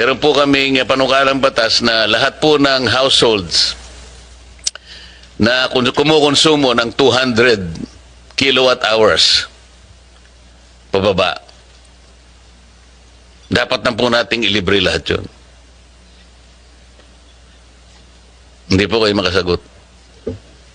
Meron po kaming panukalang batas na lahat po ng households na kumukonsumo ng 200 kilowatt hours pababa. Dapat na po nating ilibre lahat yun. Hindi po kayo makasagot.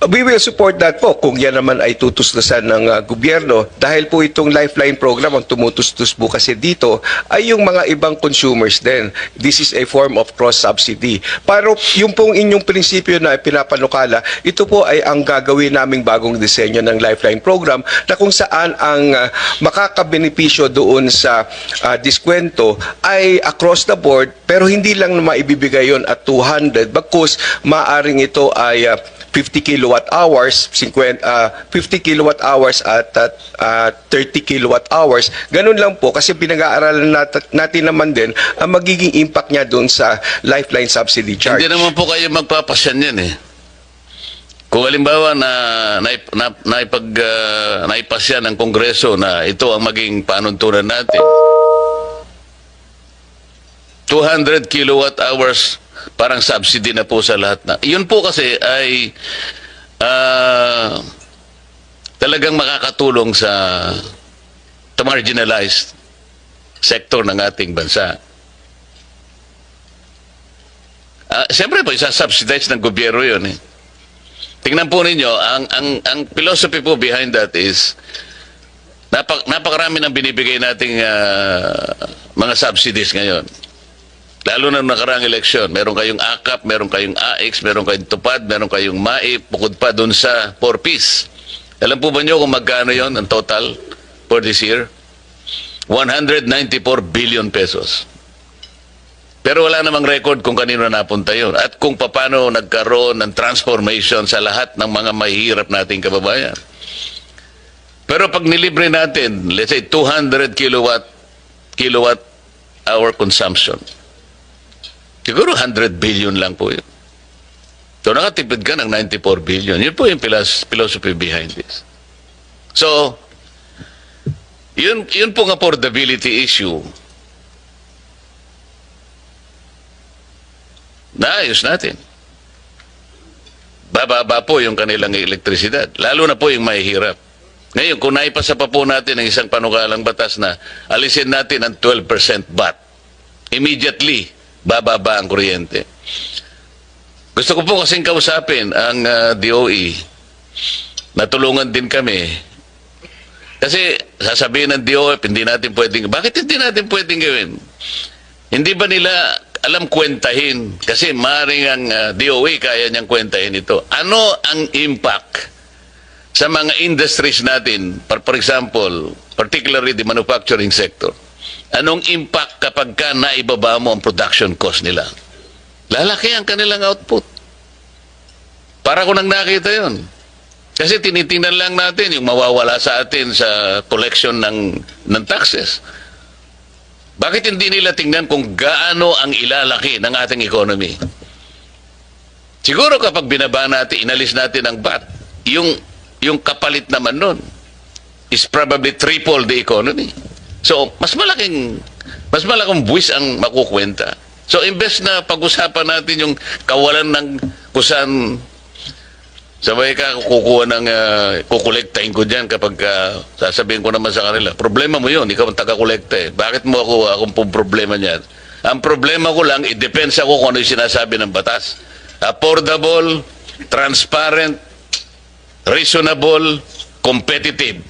We will support that po kung yan naman ay tutustusan ng ah, gobyerno dahil po itong Lifeline program ang tumutustos po kasi dito ay yung mga ibang consumers din. This is a form of cross-subsidy. Pero yung pong inyong prinsipyo na pinapanukala, ito po ay ang gagawin naming bagong disenyo ng Lifeline program na kung saan ang ah, makakabenepisyo doon sa ah, diskwento ay across the board pero hindi lang na maibibigay yon at 200 bagkus maaring ito ay ah, 50 kilowatt hours, 50, ah, 50 kilowatt hours at ah, 30 kilowatt hours. Ganun lang po kasi pinag-aaralan nat- natin naman din ang magiging impact niya doon sa lifeline subsidy charge. Hindi naman po kayo magpapasyan yan eh. Kung halimbawa na naip, na, naipag, uh, naipasya ng Kongreso na ito ang maging panuntunan natin. 200 kilowatt hours parang subsidy na po sa lahat na. Yun po kasi ay ah, talagang makakatulong sa sa marginalized sector ng ating bansa. Ah, Siyempre po, isa-subsidize ng gobyerno yun eh. Tingnan po ninyo, ang, ang, ang philosophy po behind that is napak, napakarami ng binibigay nating ah, mga subsidies ngayon. Lalo na nakaraang eleksyon, meron kayong AKAP, meron kayong AX, meron kayong TUPAD, meron kayong MAIP, bukod pa dun sa 4Ps. Alam po ba nyo kung magkano yon ang total for this year? 194 billion pesos. Pero wala namang record kung kanino napunta yon at kung paano nagkaroon ng transformation sa lahat ng mga mahihirap nating kababayan. Pero pag nilibre natin, let's say 200 kilowatt kilowatt hour consumption, siguro 100 billion lang po yun. So nakatipid ka ng 94 billion. Yun po yung philosophy behind this. So, yun, yun pong affordability issue naayos natin. Bababa po yung kanilang elektrisidad. Lalo na po yung mahihirap. Ngayon, kung naipasa pa po natin ang isang panukalang batas na alisin natin ang 12% VAT, immediately, bababa ang kuryente. Gusto ko po kasing kausapin ang ah, DOE. Natulungan din kami. Kasi sasabihin ng DOE, hindi natin pwedeng, bakit hindi natin pwedeng gawin? Hindi ba nila alam kwentahin? Kasi maaaring ang ah, DOE kaya niyang kwentahin ito. Ano ang impact sa mga industries natin, for, for example, particularly the manufacturing sector? Anong impact kapag ka naibaba mo ang production cost nila? Lalaki ang kanilang output. Para ko nang nakita yon. Kasi tinitingnan lang natin yung mawawala sa atin sa collection ng, ng taxes. Bakit hindi nila tingnan kung gaano ang ilalaki ng ating economy? Siguro kapag binaba natin, inalis natin ang VAT, yung, yung kapalit naman nun is probably triple the economy. So, mas malaking, mas malaking buwis ang makukwenta. So, imbes na pag-usapan natin yung kawalan ng kusan Sabay ka kukuha ng uh, kukolektahin ko diyan kapag ah, sasabihin ko naman sa kanila. Problema mo 'yon, ikaw ang taga-kolekta eh. Bakit mo ako akong pong problema niyan? Ang problema ko lang, i-depends ako kung ano yung sinasabi ng batas. Affordable, transparent, reasonable, competitive.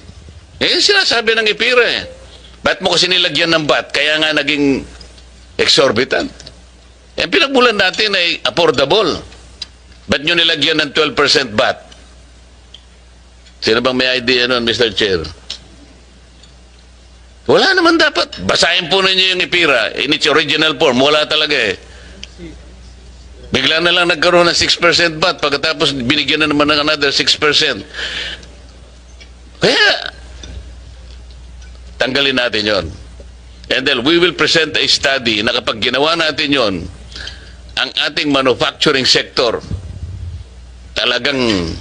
Eh, sinasabi ng IPIRA eh. Ba't mo kasi nilagyan ng bat? Kaya nga naging exorbitant. Eh, pinagmulan natin ay affordable. Ba't nyo nilagyan ng 12% VAT? Sino bang may idea nun, Mr. Chair? Wala naman dapat. Basahin po ninyo yung IPIRA in its original form. Wala talaga eh. Bigla na lang nagkaroon ng 6% VAT pagkatapos binigyan na naman ng another 6%. Kaya, tanggalin natin yon. And then we will present a study na kapag ginawa natin yon, ang ating manufacturing sector talagang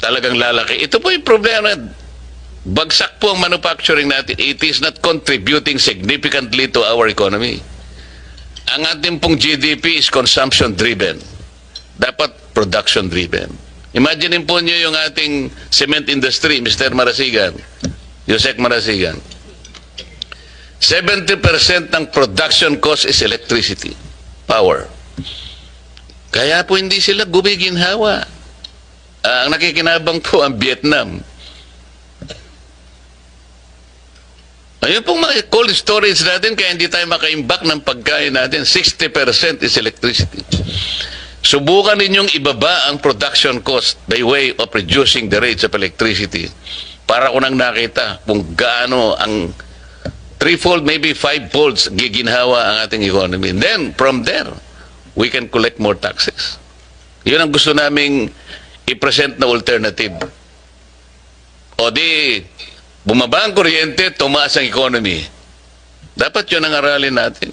talagang lalaki. Ito po yung problema. Bagsak po ang manufacturing natin. It is not contributing significantly to our economy. ang ating pong GDP is consumption driven. Dapat production driven. Imagine po niyo yung ating cement industry, Mr. Marasigan, Yusek Marasigan. 70% ng production cost is electricity, power. Kaya po hindi sila gumiginhawa. Ah, ang nakikinabang po ang Vietnam. Ayun pong mga cold storage natin kaya hindi tayo makaimbak ng pagkain natin. 60% is electricity. Subukan ninyong ibaba ang production cost by way of reducing the rates of electricity para ko nang nakita kung gaano ang threefold, maybe fivefold giginhawa ang ating economy. And then, from there, we can collect more taxes. Yun ang gusto naming i-present na alternative. O di, bumaba ang kuryente, tumaas ang economy. Dapat yun ang aralin natin.